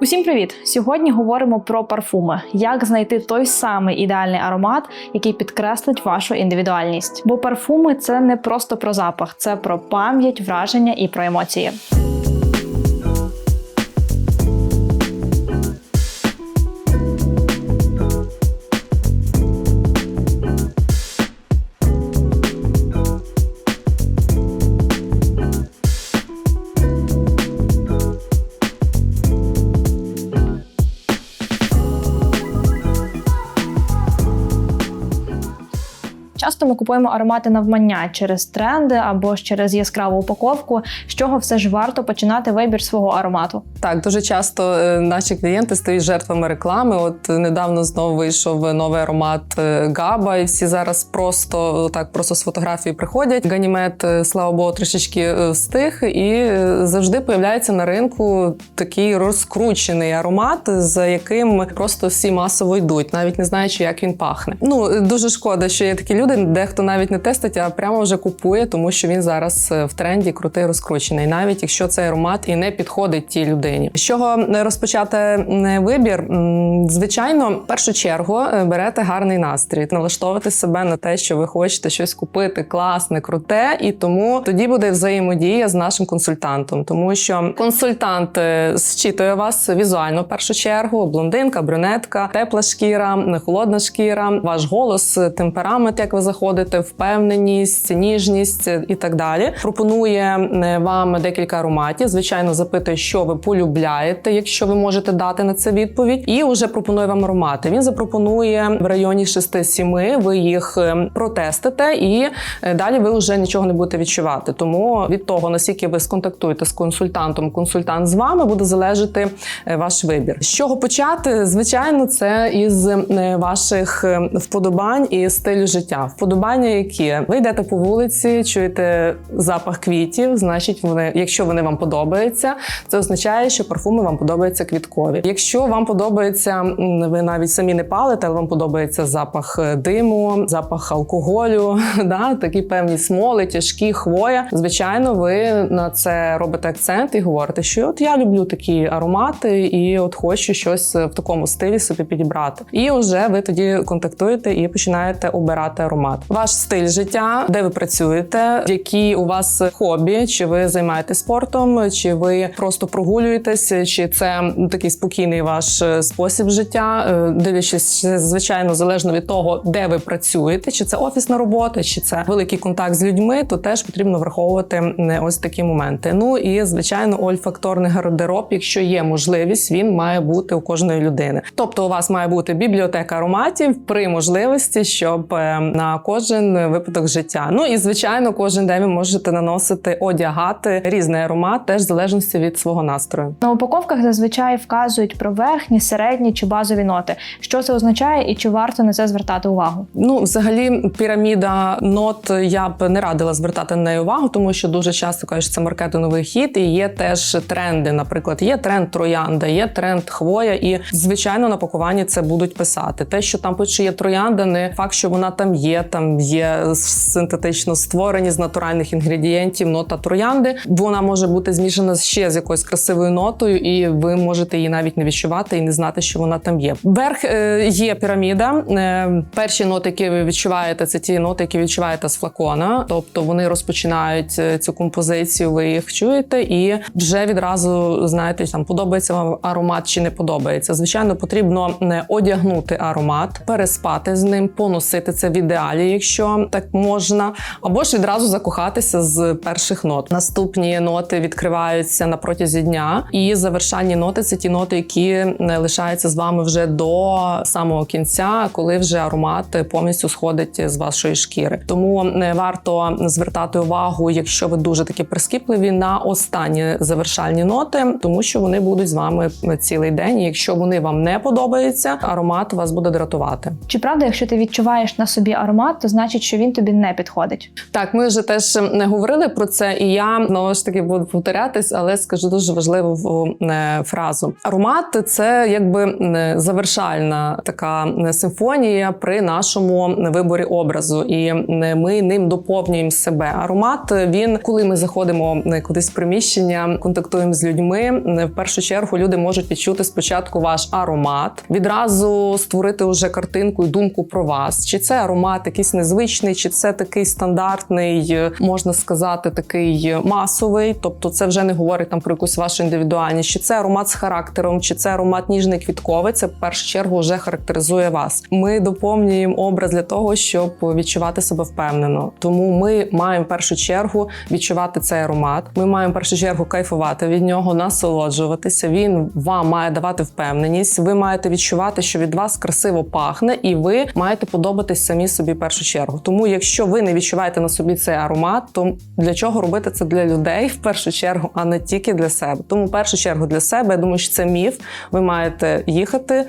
Усім привіт! Сьогодні говоримо про парфуми, як знайти той самий ідеальний аромат, який підкреслить вашу індивідуальність. Бо парфуми це не просто про запах, це про пам'ять, враження і про емоції. Часто ми купуємо аромати навмання через тренди або ж через яскраву упаковку, з чого все ж варто починати вибір свого аромату. Так, дуже часто е, наші клієнти стають жертвами реклами. От недавно знову вийшов новий аромат е, Габа, і всі зараз просто так просто з фотографії приходять. Ганімет, е, слава Богу, трішечки встиг, і завжди появляється на ринку такий розкручений аромат, за яким просто всі масово йдуть, навіть не знаючи, як він пахне. Ну дуже шкода, що є такі люди. Дехто навіть не тестить, а прямо вже купує, тому що він зараз е, в тренді крутий розкручений, навіть якщо цей аромат і не підходить тій людині. З чого розпочати вибір? Звичайно, в першу чергу е, берете гарний настрій, налаштовувати себе на те, що ви хочете щось купити класне, круте, і тому тоді буде взаємодія з нашим консультантом, тому що консультант е, зчитує вас візуально в першу чергу: блондинка, брюнетка, тепла шкіра, холодна шкіра, ваш голос, темперамент, як ви заходите, впевненість, ніжність і так далі. Пропонує е, вам декілька ароматів. Звичайно, запитує, що ви полюбляєте, якщо ви можете дати на це відповідь, і вже пропонує вам аромати. Він запропонує в районі 6-7, Ви їх е, протестите, і е, далі ви вже нічого не будете відчувати. Тому від того, наскільки ви сконтактуєте з консультантом, консультант з вами буде залежати ваш вибір. З чого почати? Звичайно, це із ваших вподобань і стилю життя. Вподобання, які ви йдете по вулиці, чуєте запах квітів, значить, вони, якщо вони вам подобаються, це означає, що парфуми вам подобаються квіткові. Якщо вам подобається, ви навіть самі не палите, але вам подобається запах е, диму, запах алкоголю, да, такі певні смоли, тяжкі хвоя. Звичайно, ви на це робите акцент і говорите, що от я люблю такі аромати, і от хочу щось в такому стилі собі підібрати. І вже ви тоді контактуєте і починаєте обирати аромат. Ваш стиль життя, де ви працюєте, які у вас хобі, чи ви займаєтесь спортом, чи ви просто прогулюєтесь, чи це такий спокійний ваш е, спосіб життя, Е, дивлячись, звичайно, залежно від того, де ви працюєте, чи це офісна робота, чи це великий контакт з людьми, то теж потрібно враховувати ось такі моменти. Ну і звичайно, ольфакторний гардероб, якщо є можливість, він має бути у кожної людини. Тобто, у вас має бути бібліотека ароматів при можливості, щоб е, на кожен випадок життя. Ну і звичайно, кожен день ви можете наносити, одягати різний аромат, теж в залежності від свого настрою. На упаковках зазвичай вказують про верхні, середні чи базові ноти. Що це означає і чи варто на це звертати увагу? Ну, взагалі, піраміда нот я б не радила звертати на неї увагу, тому що дуже часто кажуть, що це маркетинговий хід, і є теж тренди. Наприклад, є тренд троянда, є тренд хвоя, і звичайно на пакуванні це будуть писати. Те, що там пише є троянда, не факт, що вона там є. Там є синтетично створені з натуральних інгредієнтів. Нота троянди. Вона може бути змішана ще з якоюсь красивою нотою, і ви можете її навіть не відчувати і не знати, що вона там є. Верх е, є піраміда. Е, перші ноти, які ви відчуваєте, це ті ноти, які відчуваєте з флакона. Тобто вони розпочинають е, цю композицію, ви їх чуєте, і вже відразу знаєте, там подобається вам аромат чи не подобається. Звичайно, потрібно не одягнути аромат, переспати з ним, поносити це в ідеалі, якщо так можна, або ж відразу закохатися з перших нот. Наступні ноти відкриваються на протязі дня, і завершальні ноти це ті ноти, які е, лишаються з вами вже до самого кінця, коли вже аромат повністю сходить з вашої шкіри. Тому не варто звертати увагу, якщо ви дуже такі прискіпливі, на останні завершальні ноти, тому що вони будуть з вами цілий день. Якщо вони вам не подобаються, аромат вас буде дратувати. Чи правда, якщо ти відчуваєш на собі аромат? То значить, що він тобі не підходить. Так, ми вже теж не говорили про це, і я знову ж таки буду повторятись, але скажу дуже важливу е, фразу. Аромат це якби е, завершальна така е, симфонія при нашому виборі образу, і е, ми ним доповнюємо себе. Аромат він, коли ми заходимо е, кудись в приміщення, контактуємо з людьми. е, В першу чергу люди можуть відчути спочатку ваш аромат, відразу створити уже картинку і думку про вас. Чи це аромат якийсь незвичний, чи це такий стандартний, е, можна сказати, такий е, масовий. Тобто, це вже не говорить там про якусь вашу індивідуальність, чи це аромат з характером, чи це аромат ніжний квітковий. Це в першу чергу вже характеризує вас. Ми доповнюємо образ для того, щоб відчувати себе впевнено. Тому ми маємо в першу чергу відчувати цей аромат. Ми маємо в першу чергу кайфувати від нього, насолоджуватися. Він вам має давати впевненість. Ви маєте відчувати, що від вас красиво пахне, і ви маєте подобатись самі собі першу чергу. Тому, якщо ви не відчуваєте на собі цей аромат, то для чого робити це для людей в першу чергу, а не тільки для себе. Тому в першу чергу для себе я думаю, що це міф. Ви маєте їхати,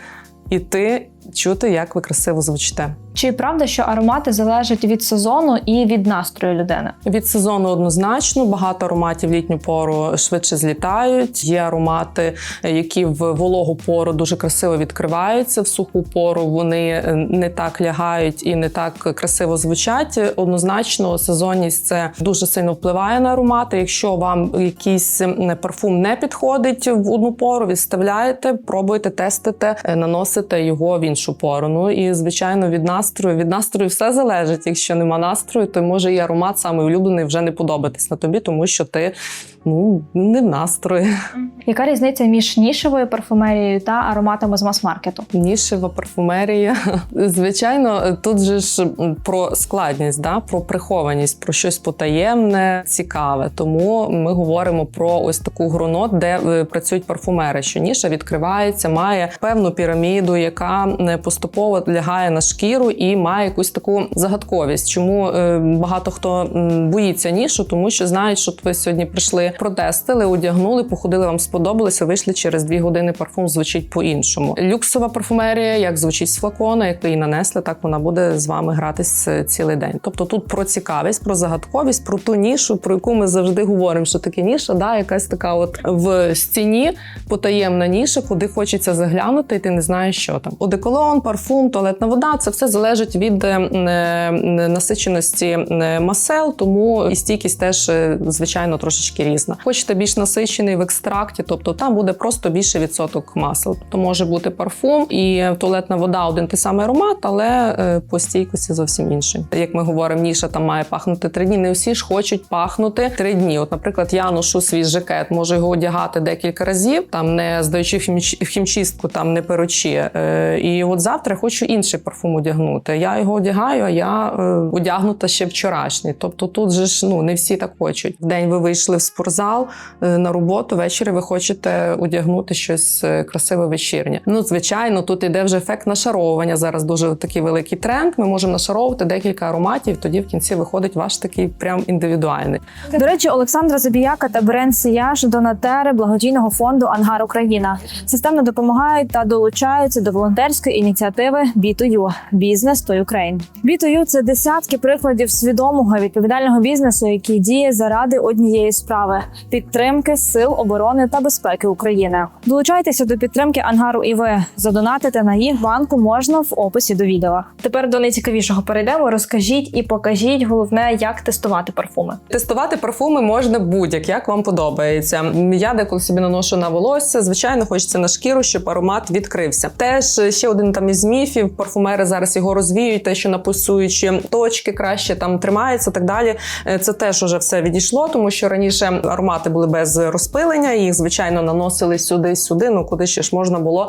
іти, чути, як ви красиво звучите. Чи правда, що аромати залежать від сезону і від настрою людини? Від сезону однозначно багато ароматів в літню пору швидше злітають. Є аромати, які в вологу пору дуже красиво відкриваються. В суху пору вони е, не так лягають і не так красиво звучать. Однозначно, сезонність це дуже сильно впливає на аромати. Якщо вам якийсь парфум не підходить в одну пору, відставляєте, пробуйте, тестите, е, наносите його в іншу пору. Ну і звичайно, від настрою від настрою все залежить. Якщо нема настрою, то може і аромат саме улюблений вже не подобатись на тобі, тому що ти ну не в настрої. Яка різниця між нішевою парфумерією та ароматами з мас-маркету? Нішева парфумерія. Звичайно, тут же ж про складність, да? про прихованість, про щось потаємне, цікаве. Тому ми говоримо про ось таку гронот, де е, працюють парфумери. Що ніша відкривається, має певну піраміду, яка е, поступово лягає на шкіру і має якусь таку загадковість. Чому е, багато хто боїться нішу, тому що знають, що ви сьогодні прийшли, протестили, одягнули, походили, вам сподобалося, вийшли через дві години. Парфум звучить по-іншому. Люксова парфумерія, як звучить з флакона, як ви її нанесли, так вона буде з вами гратись е, цілий день. Тобто тут про цікавість, про загадковість, про ту нішу, про яку ми завжди говоримо, що таке ніша, да, якась така, от в стіні потаємна ніша, куди хочеться заглянути, і ти не знаєш, що там. Одеколон, парфум, туалетна вода це все залежить від е, е, насиченості масел, тому і стійкість теж звичайно трошечки різна. Хочете більш насичений в екстракті, тобто там буде просто більше відсоток масел. Тобто може бути парфум і туалетна вода один той самий аромат, але е, по стійкості зовсім інший. Як ми говоримо, ніша там має пахнути три дні. Не всі ж хочуть пахнути три дні. От, наприклад, я ношу свій жакет, можу його одягати декілька разів, там не здаючи в хімч- хімчистку, там не перучи. Е, і от завтра хочу інший парфум одягнути. Я його одягаю, а я е, одягнута ще вчорашній. Тобто тут же ж ну не всі так хочуть. В день ви вийшли в спортзал е, на роботу, ввечері ви хочете одягнути щось е, красиве вечірнє. Ну, звичайно, тут іде вже ефект нашаровування. Зараз дуже такий великий тренд. Ми можемо нашаровувати декілька ароматів. Тоді в кінці виходить ваш такий прям індивідуальний. До речі, Олександра Забіяка та бренд Сіяж донатери благодійного фонду Ангар Україна системно допомагають та долучаються до волонтерської ініціативи B2U – Business to Ukraine. B2U – це десятки прикладів свідомого відповідального бізнесу, який діє заради однієї справи підтримки сил оборони та безпеки України. Долучайтеся до підтримки ангару і ви задонатити на їх банку можна в описі до відео. Тепер до найцікавішого перейдемо. Розкажіть і покажіть головне, як тестувати парфуми. Тестувати парфуми можна будь-як, як вам подобається. Я деколи собі наношу на волосся. Звичайно, хочеться на шкіру, щоб аромат відкрився. Теж ще один там із міфів. Парфумери зараз його розвіють, те, що на пульсуючі точки краще там тримається, так далі. Е, Це теж уже все відійшло, тому що раніше аромати були без розпилення. Їх звичайно наносили сюди, сюди. Ну куди ще ж можна було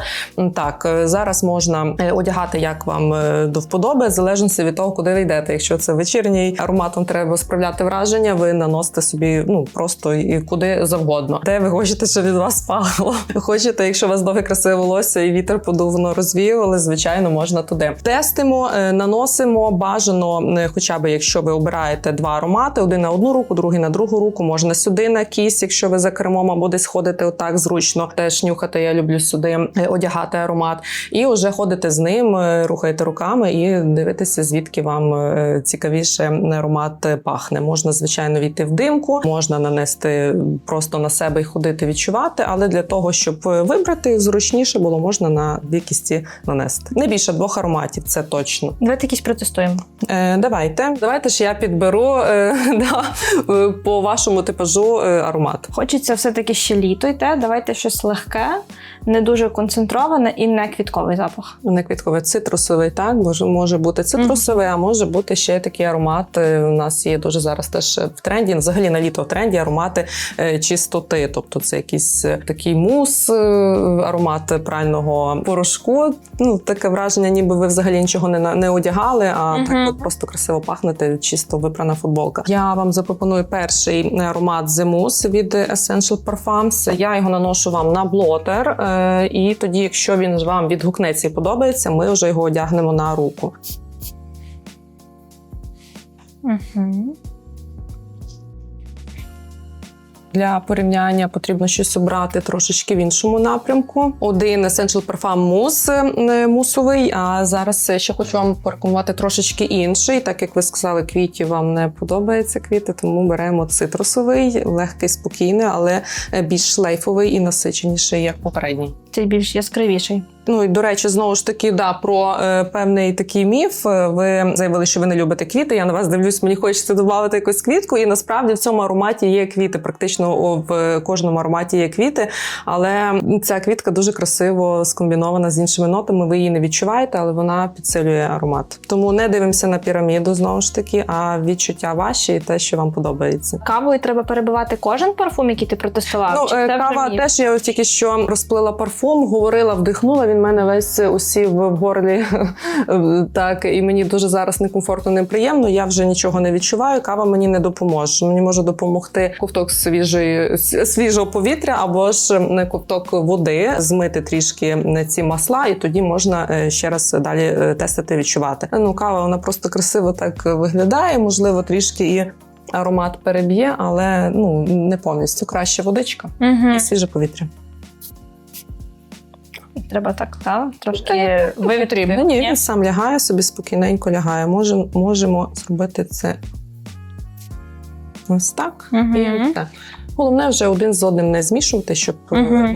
так. е, Зараз можна е, одягати як вам е, до вподоби, в залежності від того, куди ви йдете. Якщо це вечірній аромат, вам треба справляти враження. Ви наносите собі ну просто і куди завгодно. Де ви хочете, щоб від вас пахло? Хочете, якщо у вас довге красиве волосся і вітер подув, воно розвіювали, звичайно, можна туди. Тестимо, наносимо бажано, хоча б якщо ви обираєте два аромати: один на одну руку, другий на другу руку, можна сюди машина, кість, якщо ви за кермом або десь ходите отак зручно, теж нюхати. Я люблю сюди е, одягати аромат. І вже ходите з ним, е, рухаєте руками і дивитеся, звідки вам е, цікавіше аромат пахне. Можна, звичайно, війти в димку, можна нанести просто на себе і ходити відчувати, але для того, щоб вибрати зручніше було, можна на дві кісті нанести. Не більше двох ароматів, це точно. Давайте якісь протестуємо. Е, давайте, давайте ж я підберу е, да, по вашому типажу аромат. Хочеться все-таки ще літо йти. Давайте щось легке, не дуже концентроване і не квітковий запах. Не квітковий цитрусовий, так може, може бути цитрусовий, а може бути ще такий аромат. е, У нас є дуже зараз теж в тренді. Взагалі на літо в тренді аромати е, чистоти. Тобто це якийсь е, такий мус, е, аромат прального порошку. Ну таке враження, ніби ви взагалі нічого не, не одягали, а Мгм. так от просто красиво пахнете, чисто випрана футболка. Я вам запропоную перший аромат The Mousse від Essential Parfums. Я його наношу вам на блотер, е, і тоді, якщо він вам відгукнеться і подобається, ми вже його одягнемо на руку. Угу. Для порівняння потрібно щось обрати трошечки в іншому напрямку. Один Essential Parfum Mousse е, мусовий. А зараз ще хочу вам порекомендувати трошечки інший. Так як ви сказали, квіті вам не подобається квіти, тому беремо цитрусовий, легкий, спокійний, але е, більш шлейфовий і насиченіший, як попередній. Цей більш яскравіший. Ну і до речі, знову ж таки, да, про е, певний такий міф. Е, Ви заявили, що ви не любите квіти. Я на вас дивлюсь, мені хочеться додати якусь квітку. І насправді в цьому ароматі є квіти. Практично в кожному ароматі є квіти. Але ця квітка дуже красиво скомбінована з іншими нотами. Ви її не відчуваєте, але вона підсилює аромат. Тому не дивимося на піраміду знову ж таки, а відчуття ваші і те, що вам подобається. Кавою треба перебивати кожен парфум, який ти протестував. Ну, чи е, кава теж я тільки що розплила парфум, говорила, вдихнула. Він мене весь усів в горлі. так, і мені дуже зараз некомфортно, неприємно. Я вже нічого не відчуваю. Кава мені не допоможе. Мені може допомогти ковток свіжої свіжого повітря або ж е, ковток води, змити трішки е, ці масла, і тоді можна е, ще раз далі е, тестити, відчувати. Ну, кава вона просто красиво так виглядає, можливо, трішки і. Аромат переб'є, але ну не повністю краще водичка Мгм. і свіже повітря. Треба так, та? трошки. Ну, ні, він сам лягає, собі спокійненько лягає. Можемо, можемо зробити це ось так. Угу. І ось так. Головне вже один з одним не змішувати, щоб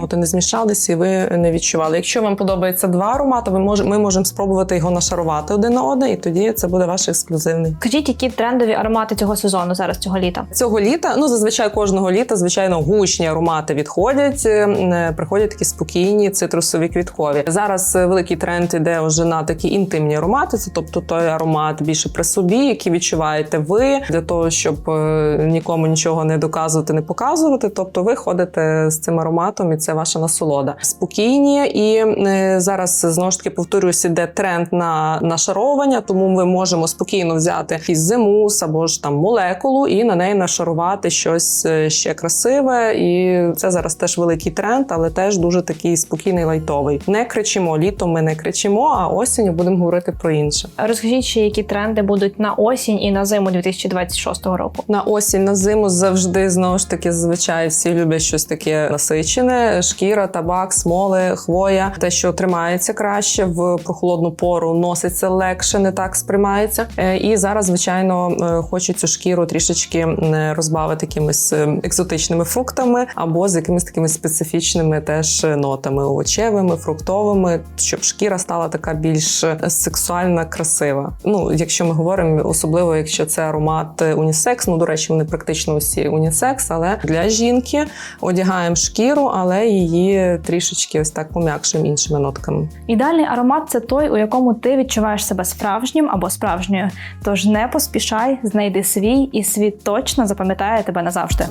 ноти не змішалися і ви не відчували. Якщо вам подобається два аромати, ви мож, ми можемо спробувати його нашарувати один на один, і тоді це буде ваш ексклюзивний. Скажіть, які трендові аромати цього сезону зараз цього літа? Цього літа, ну зазвичай кожного літа, звичайно, гучні аромати відходять. е, Приходять такі спокійні цитрусові квіткові. Зараз е, великий тренд іде вже на такі інтимні аромати. Це тобто той аромат більше при собі, який відчуваєте ви для того, щоб е, нікому нічого не доказувати, не показувати. Тобто, ви ходите з цим ароматом, і це ваша насолода. Спокійні і е, зараз знову ж таки повторюсь, іде тренд на нашаровування, тому ми можемо спокійно взяти якийсь зимус або ж там молекулу і на неї нашарувати щось е, ще красиве. І це зараз теж великий тренд, але теж дуже такий спокійний лайтовий. Не кричимо літом. Ми не кричимо, а осінню будемо говорити про інше. Розкажіть ще, які тренди будуть на осінь і на зиму 2026 року. На осінь, на зиму завжди знову ж таки зазвичай всі люблять щось таке насичене: шкіра, табак, смоли, хвоя, те, що тримається краще в прохолодну пору, носиться легше, не так сприймається. Е, І зараз, звичайно, е, хочуть цю шкіру трішечки е, розбавити якимись екзотичними фруктами або з якимись такими специфічними теж нотами овочевими, фруктовими, щоб шкіра стала така більш сексуальна, красива. Ну, якщо ми говоримо, особливо якщо це аромат унісекс, ну до речі, вони практично усі унісекс, але для жінки одягаємо шкіру, але її трішечки ось так пом'якшуємо іншими нотками. Ідеальний аромат це той, у якому ти відчуваєш себе справжнім або справжньою. Тож не поспішай, знайди свій, і світ точно запам'ятає тебе назавжди.